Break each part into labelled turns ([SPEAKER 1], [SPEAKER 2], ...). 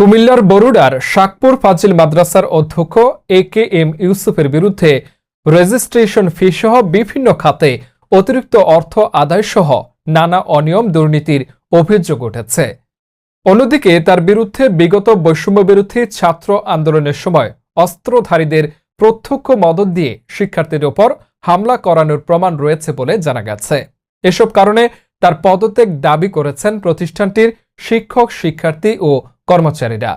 [SPEAKER 1] কুমিল্লার বরুডার শাকপুর ফাজিল মাদ্রাসার অধ্যক্ষ এ কে এম ইউসুফের বিরুদ্ধে রেজিস্ট্রেশন ফি সহ বিভিন্ন খাতে অতিরিক্ত অর্থ আদায় সহ নানা অনিয়ম দুর্নীতির অভিযোগ উঠেছে। অন্যদিকে তার বিরুদ্ধে বিগত বৈষম্য বিরোধী ছাত্র আন্দোলনের সময় অস্ত্রধারীদের প্রত্যক্ষ মদত দিয়ে শিক্ষার্থীদের ওপর হামলা করানোর প্রমাণ রয়েছে বলে জানা গেছে। এসব কারণে তার পদত্যাগ দাবি করেছেন প্রতিষ্ঠানটির শিক্ষক, শিক্ষার্থী ও কর্মচারীরা।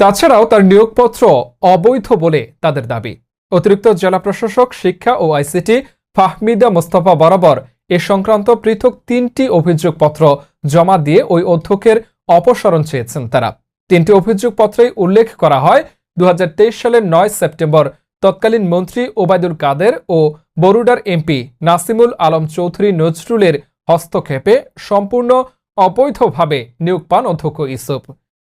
[SPEAKER 1] তাছাড়াও তার নিয়োগপত্র অবৈধ বলে তাদের দাবি। অতিরিক্ত জেলা প্রশাসক, শিক্ষা ও আইসিটি ফাহমিদা মোস্তফা বরাবর এ সংক্রান্ত পৃথক তিনটি অভিযোগপত্র জমা দিয়ে ওই অধ্যক্ষের অপসারণ চেয়েছেন তারা। তিনটি অভিযোগপত্রেই উল্লেখ করা হয় দু হাজার তেইশ সালের নয় সেপ্টেম্বর তৎকালীন মন্ত্রী ওবায়দুল কাদের ও বরুডার এমপি নাসিমুল আলম চৌধুরী নজরুলের হস্তক্ষেপে সম্পূর্ণ অবৈধভাবে নিয়োগ পান অধ্যক্ষ ইসুফ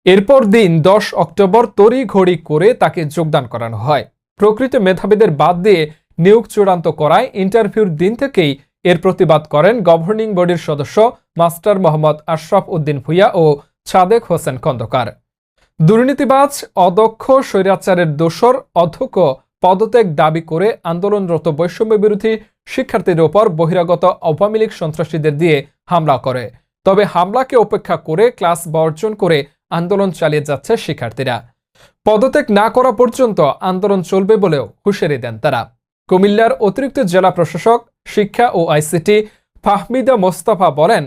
[SPEAKER 1] এরপর দিন দশ অক্টোবর তড়ি ঘড়ি করে তাকে যোগদান করানো হয়। প্রকৃত মেধাবীদের বাদ দিয়ে নিয়োগ চূড়ান্ত করায় ইন্টারভিউর দিন থেকেই এর প্রতিবাদ করেন গভর্নিং বডির সদস্য মাস্টার মোহাম্মদ আশরাফ উদ্দিন ভুইয়া ও ছাদেক হোসেন খন্দকার। দুর্নীতিবাজ, অদক্ষ, স্বৈরাচারের দোসর অধ্যক্ষ পদত্যাগ দাবি করে আন্দোলনরত বৈষম্য বিরোধী শিক্ষার্থীদের ওপর বহিরাগত আওয়ামী লীগ সন্ত্রাসীদের দিয়ে হামলা করে। তবে হামলাকে উপেক্ষা করে ক্লাস বর্জন করে আন্দোলন চালিয়ে যাচ্ছে শিক্ষার্থীরা পদত্যাগ না করা পর্যন্ত আন্দোলন চলবে বলেও হুঁশিয়ারি দেন তারা কুমিল্লার অতিরিক্ত জেলা প্রশাসক শিক্ষা ও আইসিটি ফাহমিদা মোস্তফা বলেন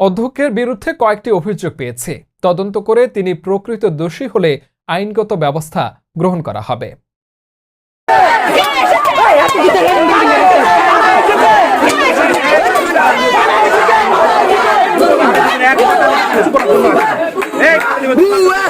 [SPEAKER 1] অধ্যক্ষের বিরুদ্ধে কয়েকটি অভিযোগ পেয়েছে তদন্ত করে তিনি প্রকৃত দোষী হলে আইনগত ব্যবস্থা গ্রহণ করা হবে
[SPEAKER 2] বুয়া